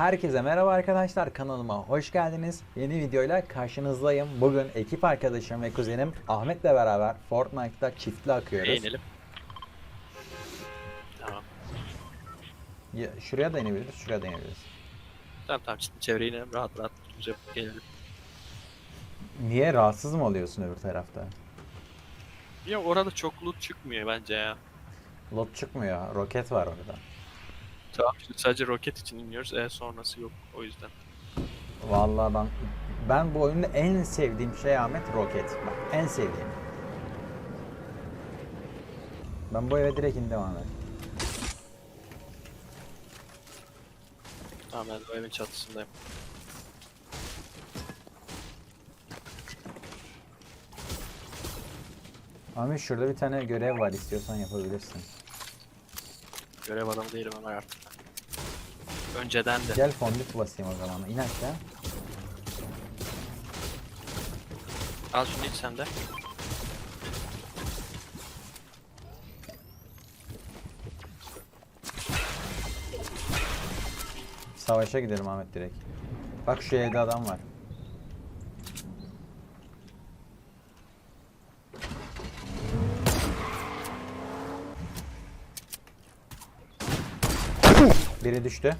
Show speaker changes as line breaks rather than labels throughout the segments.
Herkese merhaba arkadaşlar kanalıma hoş geldiniz. Yeni videoyla karşınızdayım. Bugün ekip arkadaşım ve kuzenim Ahmet'le beraber Fortnite'da çiftli akıyoruz.
Eğinelim. Tamam.
Ya, şuraya da inebiliriz, şuraya da inebiliriz.
Tamam tamam şimdi çevreye inelim rahat rahat güzel gelelim.
Niye rahatsız mı oluyorsun öbür tarafta?
Ya orada çok loot çıkmıyor bence ya.
Lot çıkmıyor, roket var orada.
Tamam şimdi sadece roket için iniyoruz. E sonrası yok o yüzden.
Vallahi ben ben bu oyunda en sevdiğim şey Ahmet roket. Bak en sevdiğim. Ben bu eve direkt indim Ahmet.
Tamam ben o evin çatısındayım.
Ahmet şurada bir tane görev var istiyorsan yapabilirsin.
Görev adamı değilim ama artık. Önceden de.
Gel fondip basayım o zaman. İn aşağı.
Al şunu iç sen de.
Savaşa gidelim Ahmet direkt. Bak şu evde adam var. Biri düştü.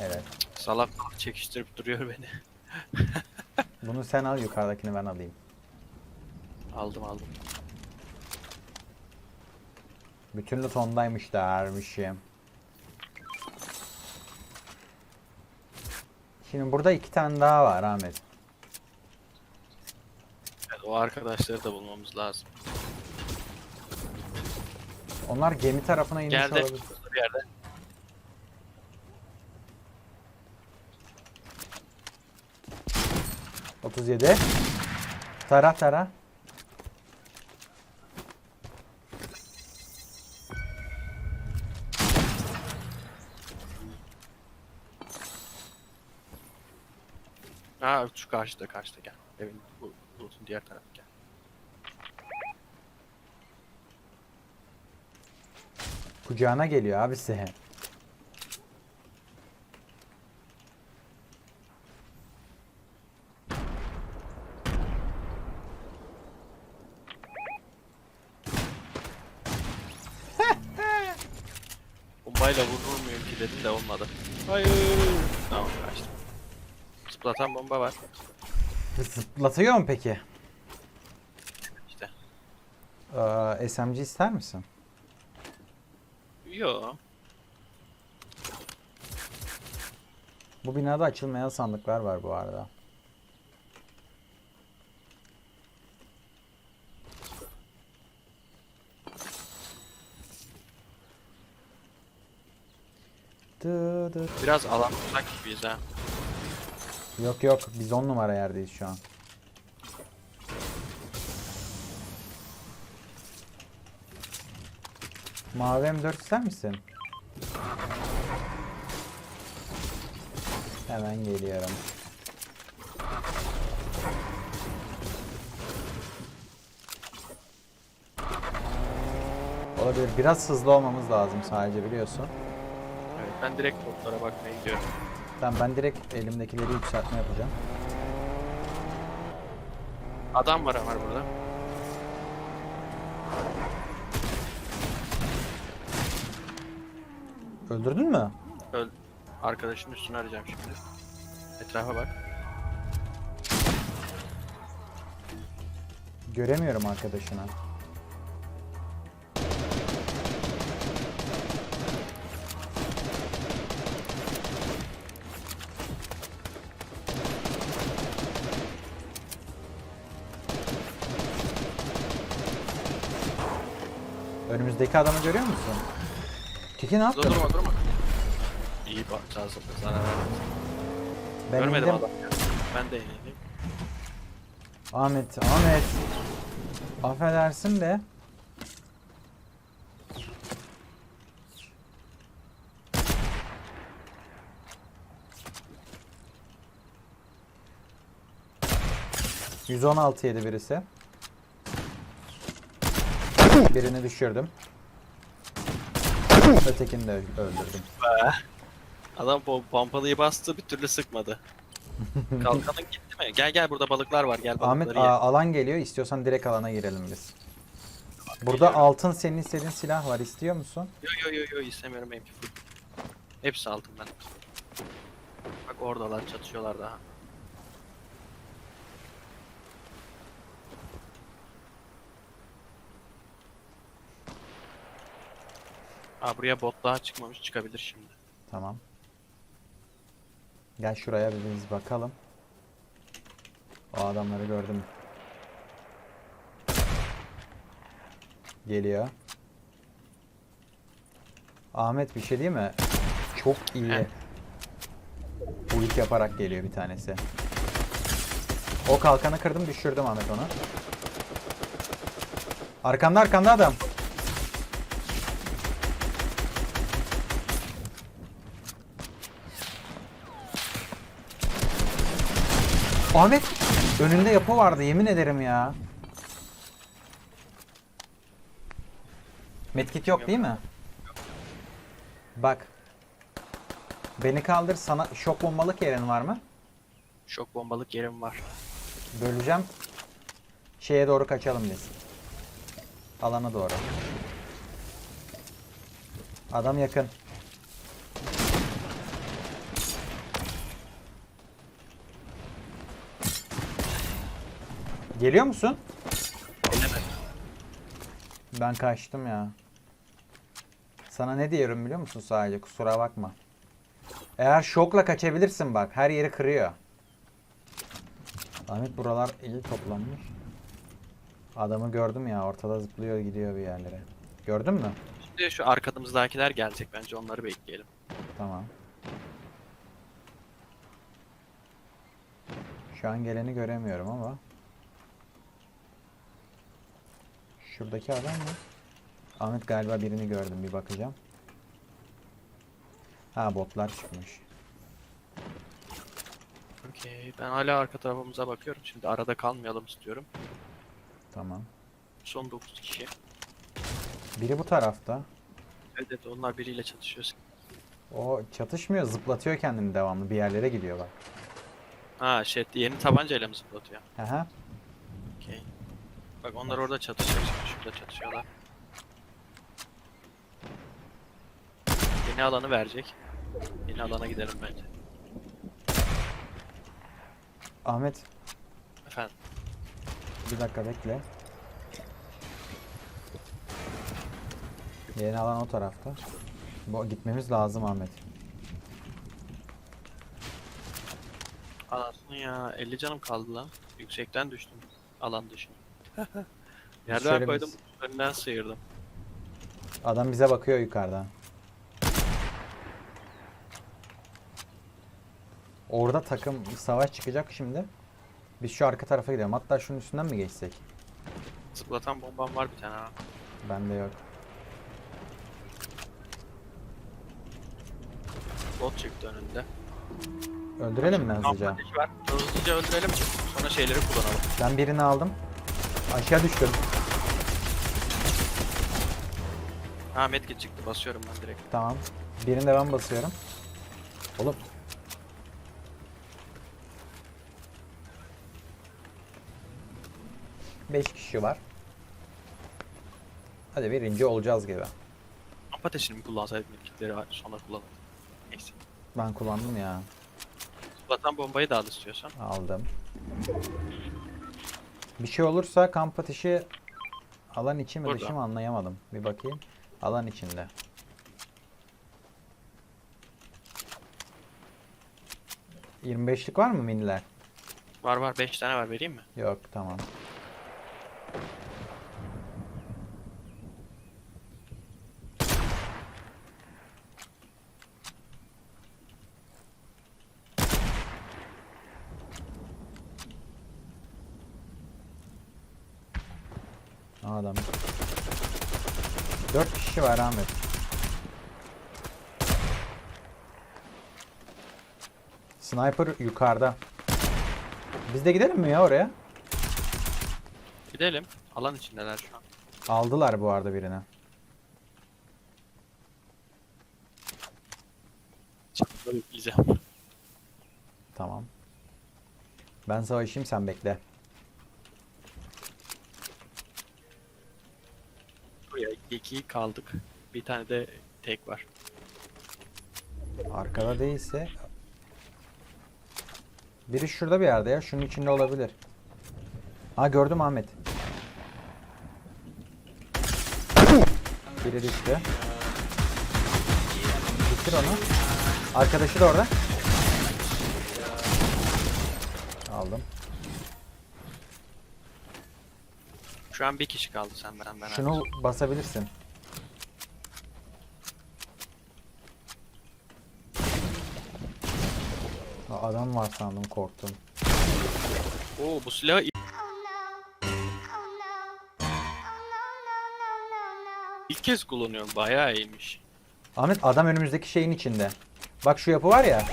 Evet.
Salak çekiştirip duruyor beni.
Bunu sen al yukarıdakini ben alayım.
aldım aldım.
Bütün loot ondaymış dermişim. Şimdi burada iki tane daha var Ahmet.
Evet, o arkadaşları da bulmamız lazım.
Onlar gemi tarafına inmiş
Geldi.
olabilir.
Bir yerde.
Otuz yedi. Tara tara.
Ha şu karşıda karşıda gel. Evin bu loot'un diğer tarafı gel.
Kucağına geliyor abisi.
Bombayla vurur muyum ki dedim de olmadı. Hayır. Tamam kaçtım. Zıplatan bomba var.
Zıplatıyor mu peki?
İşte.
Ee, SMG ister misin?
Yo.
Bu binada açılmayan sandıklar var bu arada.
Biraz alan uzak gibiyiz ha.
Yok yok biz 10 numara yerdeyiz şu an. Mavi M4 ister misin? Hemen geliyorum. Olabilir. Biraz hızlı olmamız lazım sadece biliyorsun.
Evet ben direkt botlara bakmaya gidiyorum.
Tamam ben direkt elimdekileri yükseltme yapacağım.
Adam var var burada.
Öldürdün mü?
Öl. Arkadaşın üstünü arayacağım şimdi. Etrafa bak.
Göremiyorum arkadaşını. Önümüzdeki adamı görüyor musun? Tiki ne
Dur
yaptın?
durma durma. İyi bak çalsın sana.
Ben
Görmedim
indim.
adam. Ben de ineyim.
Ahmet, Ahmet. Affedersin de. ...116 yedi birisi. Birini düşürdüm. Ötekini de öldürdüm.
Adam bu pompalıyı bastı bir türlü sıkmadı. Kalkanın gitti mi? Gel gel burada balıklar var gel balıkları
Ahmet
ye.
a- alan geliyor. İstiyorsan direkt alana girelim biz. Burada
Geliyorum.
altın senin istediğin silah var. İstiyor musun?
Yo yo yo yo istemiyorum full. Hepsi aldım ben. Bak oradalar çatışıyorlar daha. Aa buraya bot daha çıkmamış çıkabilir şimdi.
Tamam. Gel şuraya bir biz bakalım. O adamları gördüm. Geliyor. Ahmet bir şey değil mi? Çok iyi.
Heh.
Yaparak geliyor bir tanesi. O kalkanı kırdım düşürdüm Ahmet onu. Arkanda arkanda adam. Ahmet önünde yapı vardı yemin ederim ya. Medkit yok değil mi? Bak. Beni kaldır sana şok bombalık yerin var mı?
Şok bombalık yerim var.
Böleceğim. Şeye doğru kaçalım biz. Alana doğru. Adam yakın. Geliyor musun?
Gelemez.
Ben kaçtım ya. Sana ne diyorum biliyor musun sadece kusura bakma. Eğer şokla kaçabilirsin bak her yeri kırıyor. Ahmet buralar iyi toplanmış. Adamı gördüm ya ortada zıplıyor gidiyor bir yerlere. Gördün mü?
Şimdi şu arkamızdakiler gelecek bence onları bekleyelim.
Tamam. Şu an geleni göremiyorum ama. Şuradaki adam mı? Ahmet galiba birini gördüm bir bakacağım. Ha botlar çıkmış.
Okey. Ben hala arka tarafımıza bakıyorum. Şimdi arada kalmayalım istiyorum.
Tamam.
Son 9 kişi.
Biri bu tarafta.
Evet onlar biriyle çatışıyor.
O çatışmıyor zıplatıyor kendini devamlı bir yerlere gidiyor bak.
Ha şey yeni tabancayla mı zıplatıyor?
Aha.
Bak onlar orada çatışıyor. Şimdi şurada çatışıyorlar. Yeni alanı verecek. Yeni alana gidelim bence.
Ahmet
Efendim.
bir dakika bekle. Yeni alan o tarafta. Bu gitmemiz lazım Ahmet.
Anasını ya 50 canım kaldı lan. Yüksekten düştüm. Alan dışına.
şöyle
Yerden
bir-
koydum. Önünden sıyırdım.
Adam bize bakıyor yukarıdan. Orada takım savaş çıkacak şimdi. Biz şu arka tarafa gidelim. Hatta şunun üstünden mi geçsek?
Zıplatan bombam var bir tane ha.
Bende yok.
Bot çıktı önünde.
Öldürelim mi hızlıca?
Var. Hızlıca öldürelim. Sonra şeyleri kullanalım.
Ben birini aldım. Aşağı düştüm.
Ha medkit çıktı. Basıyorum ben direkt.
Tamam. Birini de ben basıyorum. Oğlum. Beş kişi var. Hadi birinci olacağız gibi.
Kamp ateşini mi kullansaydık medkitleri sonra kullanalım. Neyse.
Ben kullandım ya.
Zıplatan bombayı da al istiyorsan.
Aldım. Bir şey olursa kamp ateşi alan içi mi
Burada.
dışı mı anlayamadım. Bir bakayım. Alan içinde. ...25'lik var mı miniler?
Var var 5 tane var vereyim mi?
Yok tamam. Adam. Dört kişi var Ahmet. Sniper yukarıda. Biz de gidelim mi ya oraya?
Gidelim. Alan içindeler şu an.
Aldılar bu arada birini.
Bize.
Tamam. Ben savaşayım sen bekle.
İki kaldık. Bir tane de tek var.
Arkada değilse biri şurada bir yerde ya. Şunun içinde olabilir. Ha gördüm Ahmet. Biri düştü. Bitir onu. Arkadaşı da orada. Aldım.
Şu an bir kişi kaldı sen ben.
Şunu basabilirsin. Aa, Adam var sandım korktum.
Oo bu silah ilk kez kullanıyorum. Bayağı iyiymiş.
Ahmet adam önümüzdeki şeyin içinde. Bak şu yapı var ya.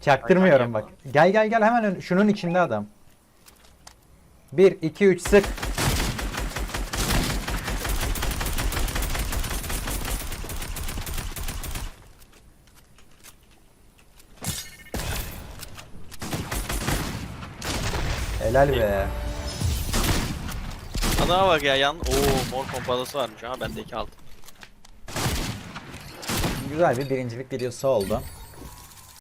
Çaktırmıyorum bak. Gel gel gel hemen ön- şunun içinde adam. 1 2 3 sık. Helal be.
Adama bak ya yan. Oo mor pompalısı varmış ama bende iki aldım.
Güzel bir birincilik videosu oldu.